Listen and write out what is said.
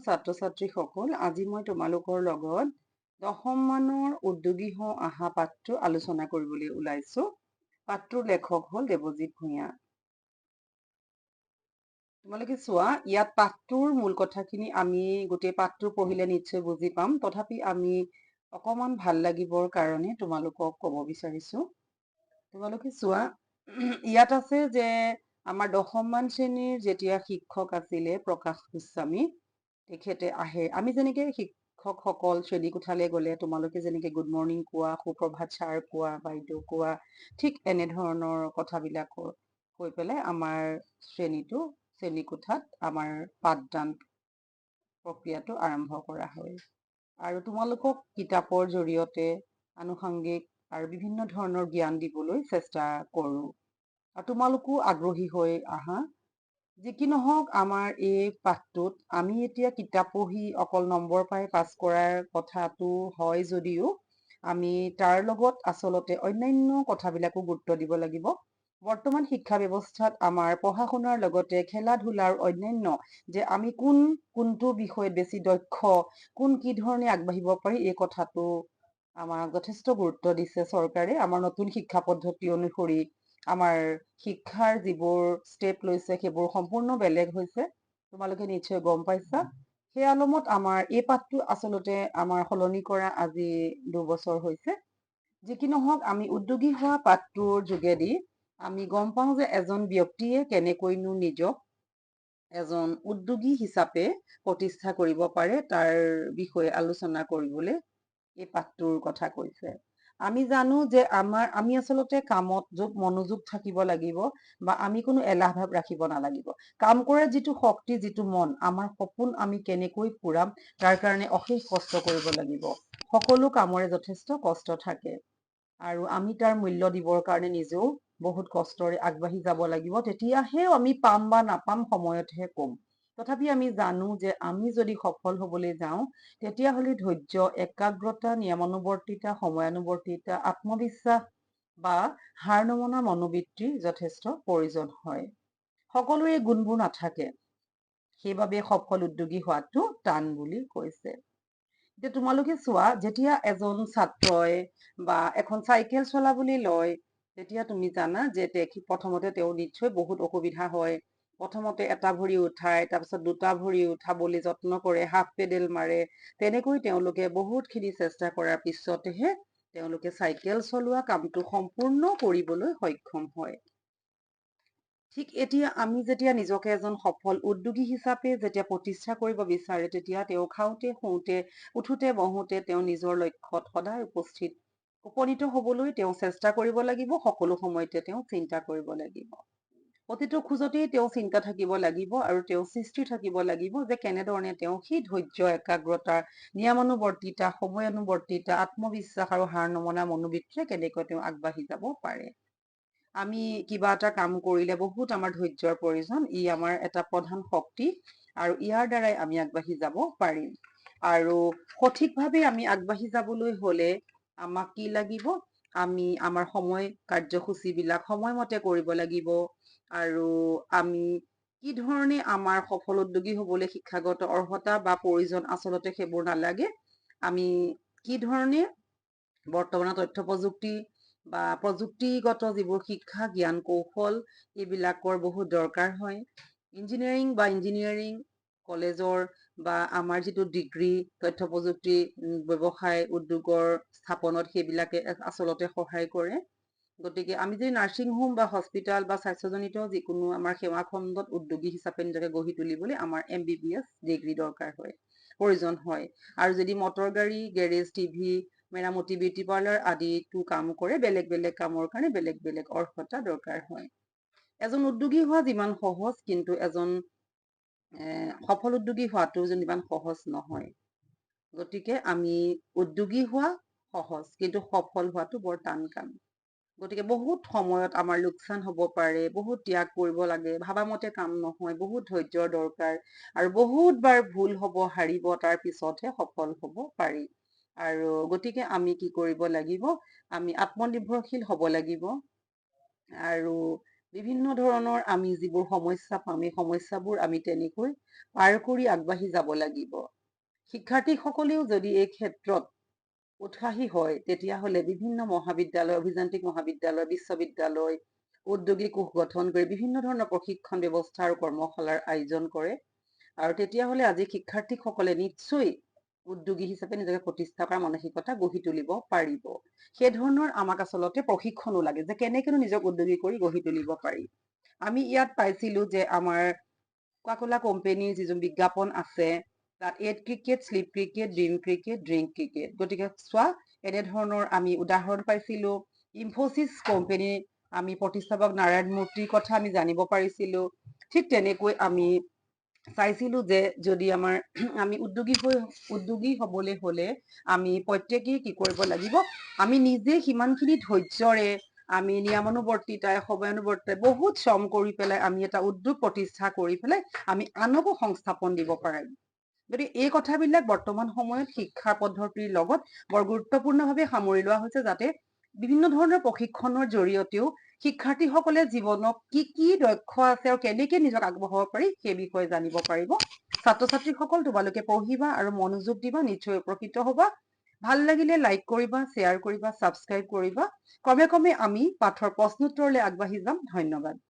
ছাত্ৰ ছাত্ৰীসকল আজি মই তোমালোকৰ লগত দশম মানৰ উদ্যোগী হওঁ আহা পাঠটো আলোচনা কৰিবলৈ ওলাইছো। পাঠটোৰ লেখক হ'ল দেৱজিৎ ভূঞা। তোমালোকে চোৱা ইয়াত পাঠটোৰ মূল কথাখিনি আমি গোটেই পাঠটো পঢ়িলে নিশ্চয় বুজি পাম। তথাপি আমি অকমান ভাল লাগিবৰ কাৰণে তোমালোকক ক'ব বিচাৰিছো। তোমালোকে চোৱা ইয়াত আছে যে আমাৰ দশমমান শ্ৰেণীৰ যেতিয়া শিক্ষক আছিলে প্ৰকাশ গোস্বামী তেখেতে আহে। আমি যেনেকে শিক্ষকসকল শ্ৰেণীকোঠালৈ গ'লে তোমালোকে যেনেকে গুড মৰ্ণিং কোৱা সুপ্ৰভাত ছাৰ কোৱা বাইদেউ কোৱা ঠিক এনেধৰণৰ কথাবিলাক কৈ পেলাই আমাৰ শ্ৰেণীটো শ্ৰেণীকোঠাত আমাৰ পাঠদান প্ৰক্ৰিয়াটো আৰম্ভ কৰা হয়। আৰু তোমালোকক কিতাপৰ জৰিয়তে আনুষংগিক আৰু বিভিন্ন ধৰণৰ জ্ঞান দিবলৈ চেষ্টা কৰোঁ। আৰু তোমালোকো আগ্ৰহী হৈ আহা। যি কি নহওক আমাৰ এই পাঠটোত আমি এতিয়া কিতাপ পঢ়ি অকল নম্বৰ পাই পাছ কৰাৰ কথাটো হয় যদিও আমি তাৰ লগত আচলতে অন্যান্য কথাবিলাকো গুৰুত্ব দিব লাগিব। বৰ্তমান শিক্ষা ব্যৱস্থাত আমাৰ পঢ়া শুনাৰ লগতে খেলা ধূলাৰ অন্যান্য যে আমি কোন কোনটো বিষয়ত বেছি দক্ষ কোন কি ধৰণে আগবাঢ়িব পাৰি এই কথাটো আমাক যথেষ্ট গুৰুত্ব দিছে চৰকাৰে আমাৰ নতুন শিক্ষা পদ্ধতি অনুসৰি। আমাৰ শিক্ষাৰ যিবোৰ ষ্টেপ লৈছে সেইবোৰ সম্পূৰ্ণ বেলেগ হৈছে। তোমালোকে নিশ্চয় গম পাইছা। সেই আলমত আমাৰ এই পাঠটো আচলতে আমাৰ সলনি কৰা আজি দুবছৰ হৈছে। যি কি নহওক আমি উদ্যোগী হোৱা পাঠটোৰ যোগেদি আমি গম পাওঁ যে এজন ব্যক্তিয়ে কেনেকৈনো নিজক এজন উদ্যোগী হিচাপে প্ৰতিষ্ঠা কৰিব পাৰে তাৰ বিষয়ে আলোচনা কৰিবলৈ এই পাঠটোৰ কথা কৈছে। আমি জানো যে আমাৰ আমি আচলতে কামত য'ত মনোযোগ থাকিব লাগিব বা আমি কোনো এলাহ ভাৱ ৰাখিব নালাগিব। কাম কৰাৰ যিটো শক্তি যিটো মন আমাৰ সপোন আমি কেনেকৈ পুৰাম তাৰ কাৰণে অশেষ কষ্ট কৰিব লাগিব। সকলো কামৰে যথেষ্ট কষ্ট থাকে। আৰু আমি তাৰ মূল্য দিবৰ কাৰণে নিজেও বহুত কষ্টৰে আগবাঢ়ি যাব লাগিব তেতিয়াহে আমি পাম বা নাপাম সময়তহে কম। তথাপি আমি জানো যে আমি যদি সফল হবলৈ যাওঁ তেতিয়াহ'লে ধৈৰ্য একাগ্ৰতা নিয়মানুবৰ্তিতা সময়ানুবৰ্তিতা আত্মবিশ্বাস বা হাৰ নমনা মনোবৃত্তিৰ যথেষ্ট প্ৰয়োজন হয়। সকলোৰে গুণবোৰ নাথাকে। সেইবাবে সফল উদ্যোগী হোৱাটো টান বুলি কৈছে। এতিয়া তোমালোকে চোৱা যেতিয়া এজন ছাত্ৰই বা এখন চাইকেল চলাবলৈ লয় তেতিয়া তুমি জানা যে প্ৰথমতে তেওঁ নিশ্চয় বহুত অসুবিধা হয়। প্ৰথমতে এটা ভৰি উঠাই তাৰপিছত দুটা ভৰি উঠাবলৈ যত্ন কৰে হাফ পেডেল মাৰে। তেনেকৈ তেওঁলোকে বহুতখিনি চেষ্টা কৰাৰ পিছতহে তেওঁলোকে চাইকেল চলোৱা কামটো সম্পূৰ্ণ কৰিবলৈ সক্ষম হয়। ঠিক এতিয়া আমি যেতিয়া নিজকে এজন সফল উদ্যোগী হিচাপে যেতিয়া প্ৰতিষ্ঠা কৰিব বিচাৰে তেতিয়া তেওঁ খাওঁতে শুওঁতে উঠোতে বহোতে তেওঁ নিজৰ লক্ষ্যত সদায় উপস্থিত। উপনীত হবলৈ তেওঁ চেষ্টা কৰিব লাগিব সকলো সময়তে তেওঁ চিন্তা কৰিব লাগিব। প্ৰতিটো খোজতেই তেওঁ চিন্তা থাকিব লাগিব আৰু তেওঁ সৃষ্টি থাকিব লাগিব যে কেনেধৰণে তেওঁ সেই ধৈৰ্য একাগ্ৰতা নিয়মানুবৰ্তিতা সময়ানুবৰ্তিতা আত্মবিশ্বাস আৰু হাৰ নমনা মনোবৃত্তিৰে কেনেকৈ তেওঁ আগবাঢ়ি যাব পাৰে। আমি কিবা এটা কাম কৰিলে বহুত আমাৰ ধৈৰ্যৰ প্ৰয়োজন ই আমাৰ এটা প্ৰধান শক্তি আৰু ইয়াৰ দ্বাৰাই আমি আগবাঢ়ি যাব পাৰিম। আৰু সঠিকভাৱে আমি আগবাঢ়ি যাবলৈ হলে আমাক কি লাগিব? আমি আমাৰ সময় কাৰ্যসূচী বিলাক সময়মতে কৰিব লাগিব আৰু আমি কি ধৰণে আমাৰ সফল উদ্যোগী হবলৈ শিক্ষাগত অৰ্হতা বা প্ৰয়োজন আচলতে সেইবোৰ নালাগে। আমি কি ধৰণে বৰ্তমানৰ তথ্য প্ৰযুক্তি বা প্ৰযুক্তিগত যিবোৰ শিক্ষা জ্ঞান কৌশল এইবিলাকৰ বহুত দৰকাৰ হয়। ইঞ্জিনিয়াৰিং বা ইঞ্জিনিয়াৰিং কলেজৰ বা আমাৰ যিটো ডিগ্ৰী তথ্য প্ৰযুক্তি ব্যৱসায় উদ্যোগৰ স্থাপনত সেইবিলাকে আচলতে সহায় কৰে। গতিকে আমি যদি নাৰ্ছিং হোম বা হস্পিতাল বা স্বাস্থ্যজনিত যিকোনো আমাৰ সেৱা খণ্ডত উদ্যোগী হিচাপে নিজকে গঢ়ি তুলিবলৈ আমাৰ M B B S degree দৰকাৰ হয় প্ৰয়োজন হয়। আৰু যদি মটৰ গাড়ী গেৰেজ টিভি মেৰামতি বিউটি পাৰ্লাৰ আদিতো কাম কৰে বেলেগ বেলেগ কামৰ কাৰণে বেলেগ বেলেগ অৰ্হতা দৰকাৰ হয়। এজন উদ্যোগী হোৱা যিমান সহজ কিন্তু এজন সফল উদ্যোগী হোৱাটো যেন ইমান সহজ নহয়। গতিকে আমি উদ্যোগী হোৱা সহজ কিন্তু সফল হোৱাটো বৰ টান কাম। গতিকে বহুত সময়ত আমাৰ লোকচান হব পাৰে বহুত ত্যাগ কৰিব লাগে ভাবা মতে কাম নহয় বহুত ধৈৰ্যৰ দৰকাৰ আৰু বহুত বাৰ ভুল হব হাৰিব তাৰ পিছতহে সফল হব পাৰি। আৰু গতিকে আমি কি কৰিব লাগিব আমি আত্মনিৰ্ভৰশীল হব লাগিব। আৰু বিভিন্ন ধৰণৰ আমি যিবোৰ সমস্যা পাম এই সমস্যাবোৰ আমি তেনেকৈ পাৰ কৰি আগবাঢ়ি যাব লাগিব। শিক্ষাৰ্থীসকলেও যদি এই ক্ষেত্ৰত উৎসাহী হয় তেতিয়াহ'লে বিভিন্ন মহাবিদ্যালয় অভিযান্ত্ৰিক মহাবিদ্যালয় বিশ্ববিদ্যালয় উদ্যোগিক কোষ গঠন কৰি বিভিন্ন ধৰণৰ প্ৰশিক্ষণ ব্যৱস্থা আৰু কৰ্মশালাৰ আয়োজন কৰে। আৰু তেতিয়াহ'লে আজি শিক্ষাৰ্থীসকলে নিশ্চয় উদ্যোগী হিচাপে নিজকে প্ৰতিষ্ঠা কৰাৰ মানসিকতা গঢ়ি তুলিব পাৰিব। সেই ধৰণৰ আমাক আচলতে প্ৰশিক্ষণো লাগে যে কেনেকেনো নিজক উদ্যোগী কৰি গঢ়ি তুলিব পাৰি। আমি ইয়াত পাইছিলো যে আমাৰ কোকাকোলা কোম্পেনীৰ যিজন বিজ্ঞাপন আছে তাত ad cricket slip cricket dream cricket drink cricket গতিকে চোৱা এনেধৰণৰ আমি উদাহৰণ পাইছিলো। ইনফচিছ কোম্পেনীৰ আমি প্ৰতিষ্ঠাপক নাৰায়ণ মূৰ্তিৰ কথা আমি জানিব পাৰিছিলো। ঠিক তেনেকৈ আমি চাইছিলো যে যদি আমাৰ আমি উদ্যোগী হৈ, উদ্যোগী হবলৈ হলে আমি প্ৰত্যেকেই কি কৰিব লাগিব? আমি নিজে সিমানখিনি ধৈৰ্যৰে, আমি নিয়মানুবৰ্তিতাই সময়ানুবৰ্তিতাই বহুত শ্ৰম কৰি পেলাই আমি এটা উদ্যোগ প্ৰতিষ্ঠা কৰি পেলাই আমি আনকো সংস্থাপন দিব পাৰিম। গতিকে এই কথাবিলাক বৰ্তমান সময়ত শিক্ষা পদ্ধতিৰ লগত বৰ গুৰুত্বপূৰ্ণভাৱে সামৰি লোৱা হৈছে যাতে বিভিন্ন ধৰণৰ প্ৰশিক্ষণৰ জৰিয়তেও শিক্ষাৰ্থীসকলে জীৱনত কি কি দক্ষ আছে আৰু কেনেকে নিজক আগবঢ়াব পাৰি সেই বিষয়ে জানিব পাৰিব। ছাত্ৰ ছাত্ৰীসকল তোমালোকে পঢ়িবা আৰু মনোযোগ দিবা, নিশ্চয় উপকৃত হবা। ভালো লাগিলে লাইক কৰিবা শ্বেয়াৰ কৰিবা ছাবস্ক্ৰাইব কৰিবা। ক্ৰমে ক্ৰমে আমি পাঠৰ প্ৰশ্নোত্তৰলৈ আগবাঢ়ি যাম। ধন্যবাদ।